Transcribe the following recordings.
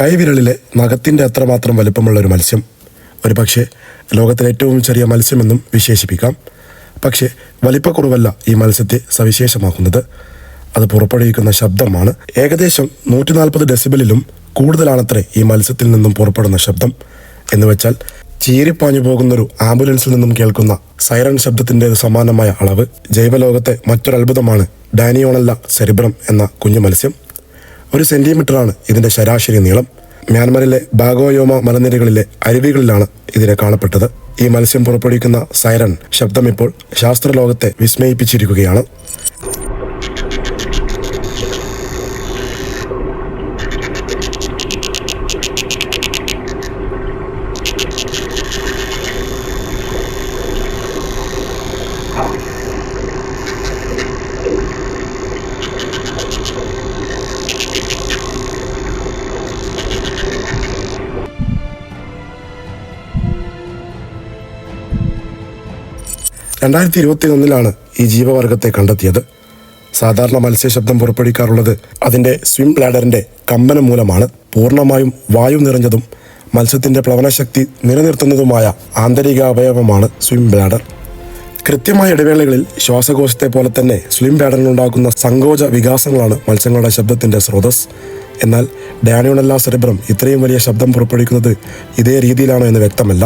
കൈവിരലിലെ നഖത്തിന്റെ അത്രമാത്രം വലുപ്പമുള്ള ഒരു മത്സ്യം. ഒരു പക്ഷേ ലോകത്തിലെ ഏറ്റവും ചെറിയ മത്സ്യമെന്നും വിശേഷിപ്പിക്കാം. പക്ഷേ വലിപ്പക്കുറവല്ല ഈ മത്സ്യത്തെ സവിശേഷമാക്കുന്നത്. അത് പുറപ്പെടുവിക്കുന്ന ശബ്ദമാണ്. ഏകദേശം നൂറ്റി നാൽപ്പത് ഡെസിബലിലും കൂടുതലാണത്രേ ഈ മത്സ്യത്തിൽ നിന്നും പുറപ്പെടുന്ന ശബ്ദം. എന്ന് വെച്ചാൽ ചീരിപ്പാഞ്ഞു പോകുന്നൊരു ആംബുലൻസിൽ നിന്നും കേൾക്കുന്ന സൈറൺ ശബ്ദത്തിന്റെ സമാനമായ അളവ് ജൈവലോകത്തെ മറ്റൊരത്ഭുതമാണ് ഡാനിയോണല്ല സെറിബ്രം എന്ന കുഞ്ഞു മത്സ്യം. ഒരു സെന്റിമീറ്ററാണ് ഇതിന്റെ ശരാശരി നീളം. മ്യാൻമറിലെ ബാഗോയോമ മലനിരകളിലെ അരുവികളിലാണ് ഇതിനെ കാണപ്പെട്ടത്. ഈ മത്സ്യം പുറപ്പെടുവിക്കുന്ന സൈറൺ ശബ്ദം ഇപ്പോൾ ശാസ്ത്രലോകത്തെ വിസ്മയിപ്പിച്ചിരിക്കുകയാണ്. രണ്ടായിരത്തി ഇരുപത്തി ഒന്നിലാണ് ഈ ജീവവർഗത്തെ കണ്ടെത്തിയത്. സാധാരണ മത്സ്യശബ്ദം പുറപ്പെടുവിക്കാറുള്ളത് അതിന്റെ സ്വിം ബ്ലാഡറിന്റെ കമ്പനം മൂലമാണ്. പൂർണമായും വായു നിറഞ്ഞതും മത്സ്യത്തിന്റെ പ്ലവനശക്തി നിലനിർത്തുന്നതുമായ ആന്തരിക അവയവമാണ് സ്വിം ബ്ലാഡർ കൃത്യമായ ഇടവേളകളിൽ ശ്വാസകോശത്തെ പോലെ തന്നെ സ്ലിം ബ്ലാഡറിനുണ്ടാക്കുന്ന സങ്കോച വികാസങ്ങളാണ് മത്സ്യങ്ങളുടെ ശബ്ദത്തിന്റെ സ്രോതസ് എന്നാൽ ഡാനിയോണല്ല സെറിബ്രം ഇത്രയും വലിയ ശബ്ദം പുറപ്പെടുവിക്കുന്നത് ഇതേ രീതിയിലാണോ എന്ന് വ്യക്തമല്ല.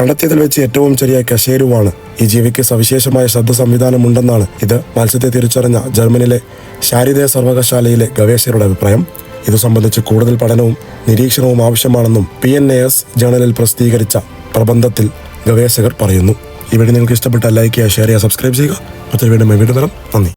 കണ്ടെത്തിയതിൽ വെച്ച് ഏറ്റവും ചെറിയ കശേരുവാണ്. ഈ ജീവിക്ക് സവിശേഷമായ ശബ്ദ സംവിധാനമുണ്ടെന്നാണ് ഇത് മത്സ്യത്തെ തിരിച്ചറിഞ്ഞ ജർമ്മനിലെ ശാരീരിക സർവകലാശാലയിലെ ഗവേഷകരുടെ അഭിപ്രായം. ഇത് സംബന്ധിച്ച് കൂടുതൽ പഠനവും നിരീക്ഷണവും ആവശ്യമാണെന്നും പി എൻ എ എസ് ജേണലിൽ പ്രസിദ്ധീകരിച്ച പ്രബന്ധത്തിൽ ഗവേഷകർ പറയുന്നു. ഇവിടെ നിങ്ങൾക്ക് ഇഷ്ടപ്പെട്ട ലൈക്ക് ചെയ്യുക ഷെയർ ചെയ്യുക സബ്സ്ക്രൈബ് ചെയ്യുക. മറ്റൊരു വീണ്ടും വീണ്ടും വരാം. നന്ദി.